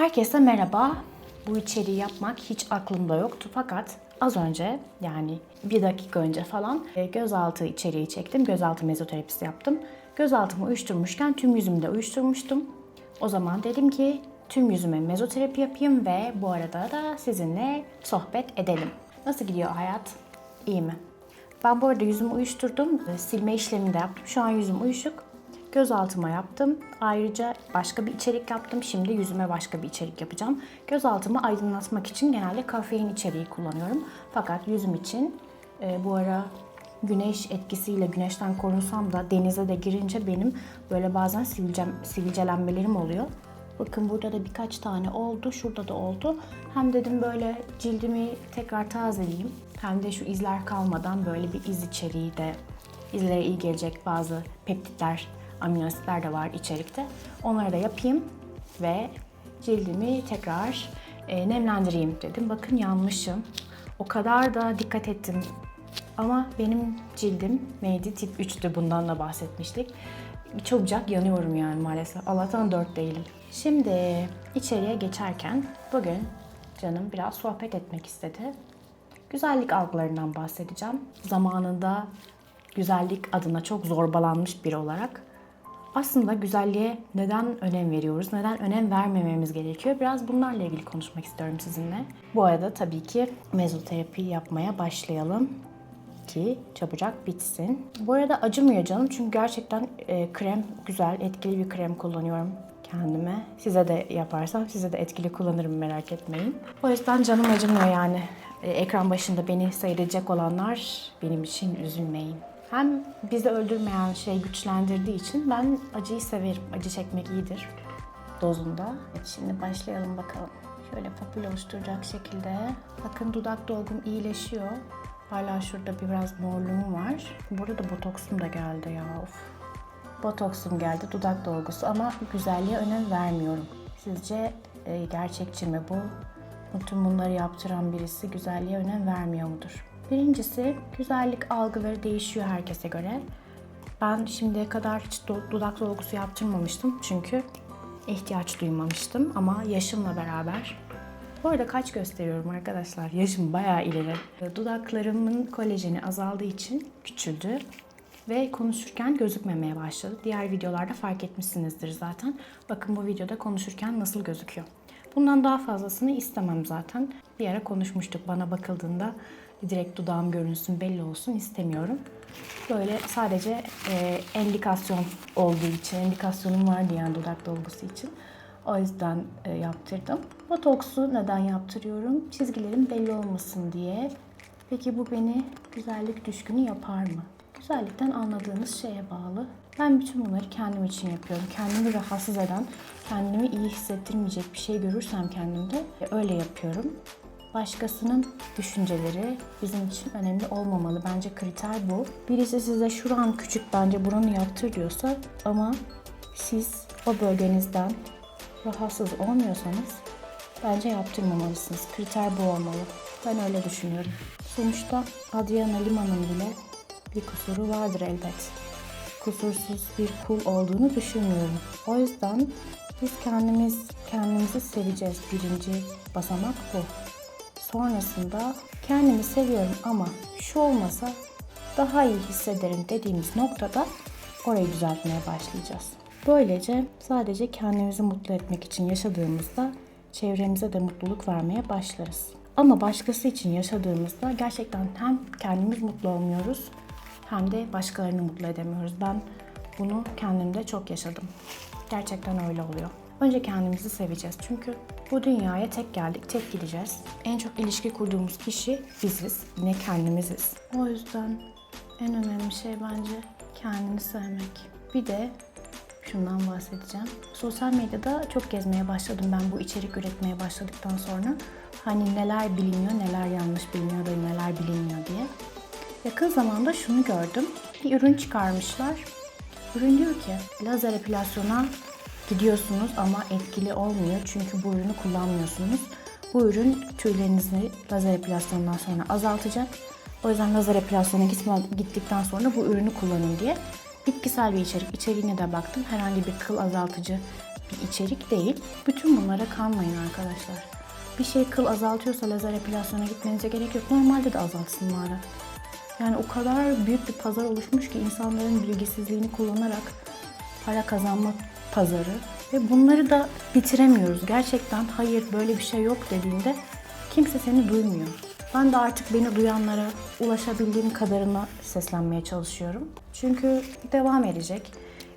Herkese merhaba. Bu içeriği yapmak hiç aklımda yoktu fakat az önce yani bir dakika önce falan e, gözaltı içeriği çektim. Gözaltı mezoterapisi yaptım. Gözaltımı uyuşturmuşken tüm yüzümü de uyuşturmuştum. O zaman dedim ki tüm yüzüme mezoterapi yapayım ve bu arada da sizinle sohbet edelim. Nasıl gidiyor hayat? İyi mi? Ben bu arada yüzümü uyuşturdum. e, Silme işlemini de yaptım. Şu an yüzüm uyuşuk. Gözaltıma yaptım. Ayrıca başka bir içerik yaptım. Şimdi yüzüme başka bir içerik yapacağım. Gözaltımı aydınlatmak için genelde kafein içeriği kullanıyorum. Fakat yüzüm için e, bu ara güneş etkisiyle güneşten korunsam da denize de girince benim böyle bazen sivilcem, sivilcelenmelerim oluyor. Bakın burada da birkaç tane oldu. Şurada da oldu. Hem dedim böyle cildimi tekrar tazeleyeyim. Hem de şu izler kalmadan böyle bir iz içeriği de izlere iyi gelecek bazı peptitler, amino asitler de var içerikte. Onları da yapayım ve cildimi tekrar e, nemlendireyim dedim. Bakın yanmışım. O kadar da dikkat ettim. Ama benim cildim neydi? Tip 3'tü. Bundan da bahsetmiştik. Çabucak yanıyorum yani maalesef. Allah'tan 4 değilim. Şimdi içeriye geçerken bugün canım biraz sohbet etmek istedi. Güzellik algılarından bahsedeceğim. Zamanında güzellik adına çok zorbalanmış biri olarak aslında güzelliğe neden önem veriyoruz, neden önem vermememiz gerekiyor? Biraz bunlarla ilgili konuşmak istiyorum sizinle. Bu arada tabii ki mezoterapi yapmaya başlayalım ki çabucak bitsin. Bu arada acımıyor canım çünkü gerçekten e, krem güzel, etkili bir krem kullanıyorum kendime. Size de yaparsam size de etkili kullanırım merak etmeyin. O yüzden canım acımıyor yani. E, ekran başında beni seyredecek olanlar benim için üzülmeyin. Hem bizi öldürmeyen şey güçlendirdiği için ben acıyı severim. Acı çekmek iyidir dozunda. Evet, şimdi başlayalım bakalım. Şöyle papül oluşturacak şekilde. Bakın dudak dolgum iyileşiyor. Hala şurada biraz morluğum var. Burada da botoksum da geldi ya of. Botoksum geldi, dudak dolgusu ama güzelliğe önem vermiyorum. Sizce e, gerçekçi mi bu? Bütün bunları yaptıran birisi güzelliğe önem vermiyor mudur? Birincisi güzellik algıları değişiyor herkese göre. Ben şimdiye kadar hiç dudak dolgusu yaptırmamıştım çünkü ihtiyaç duymamıştım ama yaşımla beraber bu arada kaç gösteriyorum arkadaşlar? Yaşım bayağı ileri. Dudaklarımın kolajeni azaldığı için küçüldü ve konuşurken gözükmemeye başladı. Diğer videolarda fark etmişsinizdir zaten. Bakın bu videoda konuşurken nasıl gözüküyor. Bundan daha fazlasını istemem zaten. Bir ara konuşmuştuk. Bana bakıldığında direkt dudağım görünsün, belli olsun istemiyorum. Böyle sadece e, endikasyon olduğu için, endikasyonum vardı yani dudak dolgusu için. O yüzden e, yaptırdım. Botoksu neden yaptırıyorum? Çizgilerim belli olmasın diye. Peki bu beni güzellik düşkünü yapar mı? Güzellikten anladığınız şeye bağlı. Ben bütün bunları kendim için yapıyorum. Kendimi rahatsız eden, kendimi iyi hissettirmeyecek bir şey görürsem kendimde e, öyle yapıyorum. Başkasının düşünceleri bizim için önemli olmamalı. Bence kriter bu. Birisi size şuran küçük bence buranı yaptır diyorsa ama siz o bölgenizden rahatsız olmuyorsanız bence yaptırmamalısınız. Kriter bu olmalı. Ben öyle düşünüyorum. Sonuçta Adriana Lima'nın bile bir kusuru vardır elbet. Kusursuz bir kul olduğunu düşünmüyorum. O yüzden biz kendimiz kendimizi seveceğiz. Birinci basamak bu. Sonrasında kendimi seviyorum ama şu olmasa daha iyi hissederim dediğimiz noktada orayı düzeltmeye başlayacağız. Böylece sadece kendimizi mutlu etmek için yaşadığımızda çevremize de mutluluk vermeye başlarız. Ama başkası için yaşadığımızda gerçekten hem kendimiz mutlu olmuyoruz hem de başkalarını mutlu edemiyoruz. Ben bunu kendimde çok yaşadım. Gerçekten öyle oluyor. Önce kendimizi seveceğiz. Çünkü bu dünyaya tek geldik, tek gideceğiz. En çok ilişki kurduğumuz kişi biziz, yine kendimiziz. O yüzden en önemli şey bence kendini sevmek. Bir de şundan bahsedeceğim. Sosyal medyada çok gezmeye başladım ben bu içerik üretmeye başladıktan sonra. Hani neler biliniyor, neler yanlış biliniyor da neler bilinmiyor diye. Yakın zamanda şunu gördüm. Bir ürün çıkarmışlar. Ürün diyor ki lazer epilasyona gidiyorsunuz ama etkili olmuyor çünkü bu ürünü kullanmıyorsunuz. Bu ürün tüylerinizi lazer epilasyondan sonra azaltacak. O yüzden lazer epilasyona gittikten sonra bu ürünü kullanın diye. Bitkisel bir içerik. İçeriğine de baktım. Herhangi bir kıl azaltıcı bir içerik değil. Bütün bunlara kanmayın arkadaşlar. Bir şey kıl azaltıyorsa lazer epilasyona gitmenize gerek yok. Normalde de azaltsınlar. Yani o kadar büyük bir pazar oluşmuş ki insanların bilgisizliğini kullanarak para kazanma pazarı ve bunları da bitiremiyoruz. Gerçekten hayır böyle bir şey yok dediğinde kimse seni duymuyor. Ben de artık beni duyanlara ulaşabildiğim kadarına seslenmeye çalışıyorum. Çünkü devam edecek.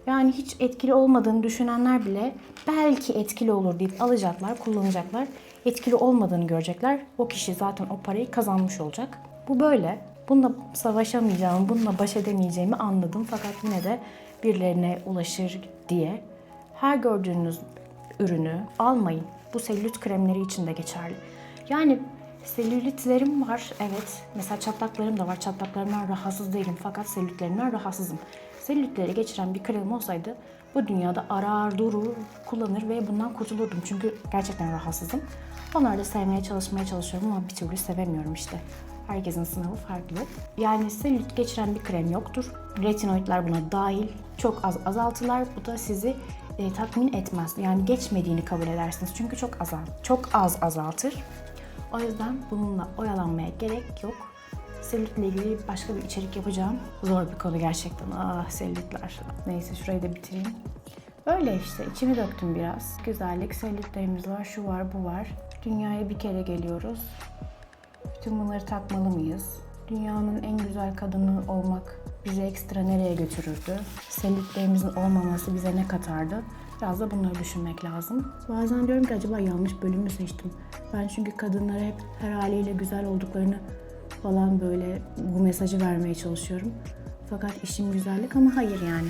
Yani hiç etkili olmadığını düşünenler bile belki etkili olur deyip alacaklar, kullanacaklar. Etkili olmadığını görecekler. O kişi zaten o parayı kazanmış olacak. Bu böyle. Bununla savaşamayacağımı, bununla baş edemeyeceğimi anladım. Fakat yine de birilerine ulaşır diye her gördüğünüz ürünü almayın. Bu selülit kremleri için de geçerli. Yani selülitlerim var, evet. Mesela çatlaklarım da var. Çatlaklarımdan rahatsız değilim fakat selülitlerimden rahatsızım. Selülitleri geçiren bir krem olsaydı bu dünyada arar, durur, kullanır ve bundan kurtulurdum. Çünkü gerçekten rahatsızım. Onları da sevmeye çalışmaya çalışıyorum ama bir türlü sevemiyorum işte. Herkesin sınavı farklı. Yani selülit geçiren bir krem yoktur. Retinoidler buna dahil. Çok az azaltılar. Bu da sizi e, tatmin etmez. Yani geçmediğini kabul edersiniz. Çünkü çok azal, çok az azaltır. O yüzden bununla oyalanmaya gerek yok. Selülitle ilgili başka bir içerik yapacağım. Zor bir konu gerçekten. Ah selülitler. Neyse şurayı da bitireyim. Öyle işte içimi döktüm biraz. Güzellik, selülitlerimiz var, şu var, bu var. Dünyaya bir kere geliyoruz. Bütün bunları takmalı mıyız? Dünyanın en güzel kadını olmak bizi ekstra nereye götürürdü? Selülitlerimizin olmaması bize ne katardı? Biraz da bunları düşünmek lazım. Bazen diyorum ki acaba yanlış bölümü seçtim. Ben çünkü kadınlara hep her haliyle güzel olduklarını falan böyle bu mesajı vermeye çalışıyorum. Fakat işim güzellik ama hayır yani.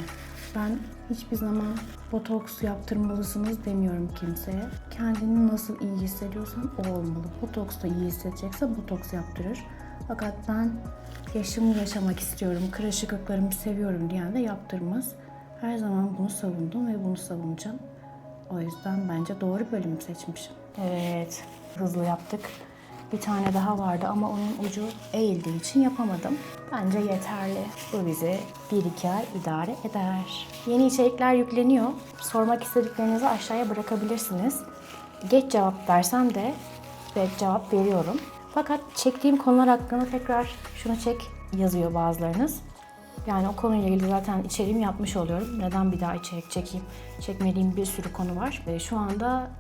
Ben hiçbir zaman botoks yaptırmalısınız demiyorum kimseye. Kendini nasıl iyi hissediyorsan o olmalı. Botoks da iyi hissedecekse botoks yaptırır. Fakat ben yaşımı yaşamak istiyorum, kırışıklıklarımı seviyorum diyen de yaptırmaz. Her zaman bunu savundum ve bunu savunacağım. O yüzden bence doğru bölümü seçmişim. Evet, hızlı yaptık. Bir tane daha vardı ama onun ucu eğildiği için yapamadım. Bence yeterli. Bu bizi 1-2 ay idare eder. Yeni içerikler yükleniyor. Sormak istediklerinizi aşağıya bırakabilirsiniz. Geç cevap versem de ve cevap veriyorum. Fakat çektiğim konular hakkında tekrar şunu çek yazıyor bazılarınız. Yani o konuyla ilgili zaten içeriğimi yapmış oluyorum. Neden bir daha içerik çekeyim? Çekmediğim bir sürü konu var. Ve şu anda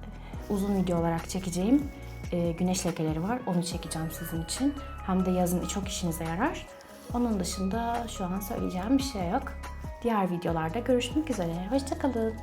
uzun video olarak çekeceğim e, güneş lekeleri var. Onu çekeceğim sizin için. Hem de yazın çok işinize yarar. Onun dışında şu an söyleyeceğim bir şey yok. Diğer videolarda görüşmek üzere. Hoşçakalın.